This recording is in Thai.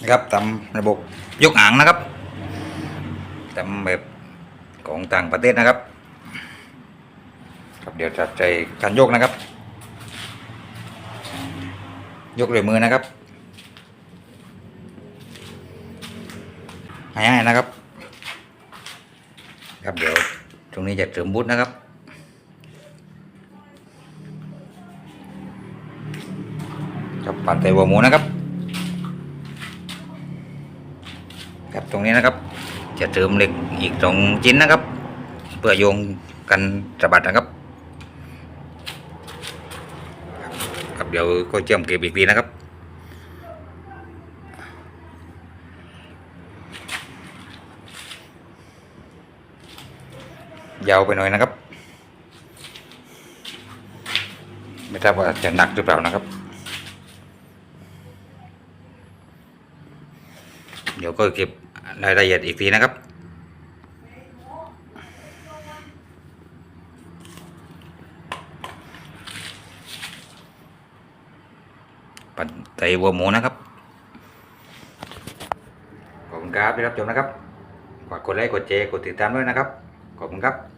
นะครับทำระบบยกอ่างนะครับทำแบบของต่างประเทศนะครับ ครับเดี๋ยวจะใจการยกนะครับ ยกด้วยมือนะครับให้ๆนะครับ ครับเดี๋ยวตรงนี้จะเสริมบุตนะครับครับปั่นไตหัวหมูนะครับ ครับตรงนี้นะครับ จะเติมเหล็กอีกสองชิ้นนะครับ เพื่อโยงกันสะบัดนะครับครับเดี๋ยวก็เชื่อมเก็บอีกทีนะครับยาวไปหน่อยนะครับ ไม่ทราบว่าจะหนักหรือเปล่านะครับ เดี๋ยวก็เก็บรายละเอียดอีกทีนะครับ ปัดไตวัวหมูนะครับ ขอบคุณครับที่รับชมนะครับฝากกดไลค์กดแชร์กดติดตามด้วยนะครับ ขอบคุณครับ